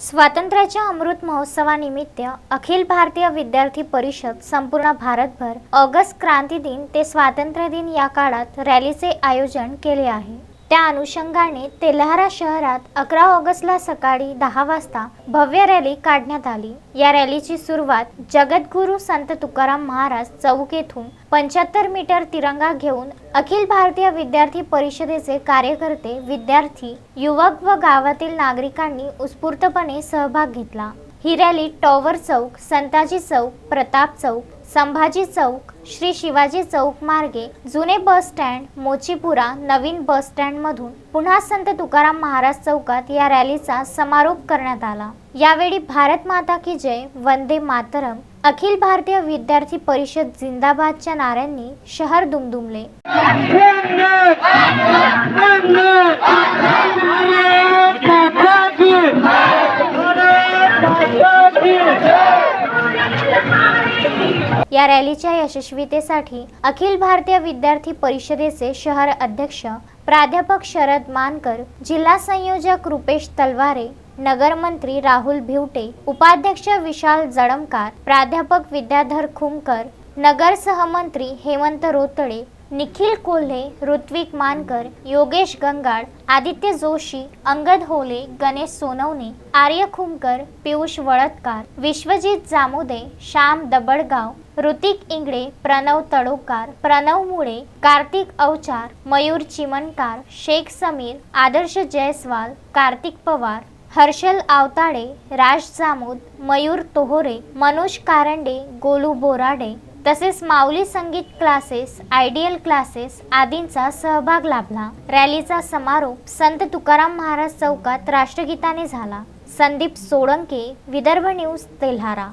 स्वातंत्र्याच्या अमृत महोत्सवानिमित्त अखिल भारतीय विद्यार्थी परिषद संपूर्ण भारतभर ऑगस्ट क्रांती दिन ते स्वातंत्र्य दिन या काळात रॅलीचे आयोजन केले आहे. त्या अनुषंगाने तेल्हारा शहरात अकरा ऑगस्टला सकाळी दहा वाजता भव्य रॅली काढण्यात आली. या रॅलीची सुरुवात जगद्गुरू संत तुकाराम महाराज चौक येथून पंच्याहत्तर मीटर तिरंगा घेऊन अखिल भारतीय विद्यार्थी परिषदेचे कार्यकर्ते विद्यार्थी युवक व गावातील नागरिकांनी उत्स्फूर्तपणे सहभाग घेतला. ही रॅली टॉवर चौक संताजी चौक प्रताप चौक संभाजी चौक श्री शिवाजी चौक मार्गे जुने बस स्टँड मोचीपुरा नवीन बस स्टँडमधून पुन्हा संत तुकाराम महाराज चौकात या रॅलीचा समारोप करण्यात आला. यावेळी भारत माता की जय वंदे मातरम अखिल भारतीय विद्यार्थी परिषद जिंदाबादच्या नाऱ्यांनी शहर दुमदुमले. या रॅलीच्या यशस्वीतेसाठी अखिल भारतीय विद्यार्थी परिषदेचे शहर अध्यक्ष प्राध्यापक शरद मानकर जिल्हा संयोजक रुपेश तलवारे नगरमंत्री राहुल भिवटे उपाध्यक्ष विशाल जडमकार प्राध्यापक विद्याधर खुमकर नगर सहमंत्री हेमंत रोतडे निखिल कोल्हे ऋत्विक मानकर योगेश गंगाड आदित्य जोशी अंगद होले गणेश सोनवणे आर्य खुमकर पियुष वळतकार विश्वजित जामोदे श्याम दबडगाव ऋतिक इंगळे प्रणव तडोकार प्रणव मुळे कार्तिक अवचार मयूर चिमनकार शेख समीर आदर्श जयस्वाल कार्तिक पवार हर्षल आवताडे राज जामोद मयूर तोहोरे मनोज कारंडे गोलू बोराडे तसेच माऊली संगीत क्लासेस आयडियल क्लासेस आदींचा सहभाग लाभला. रॅलीचा समारोप संत तुकाराम महाराज चौकात राष्ट्रगीताने झाला. संदीप सोळंके विदर्भ न्यूज तेल्हारा.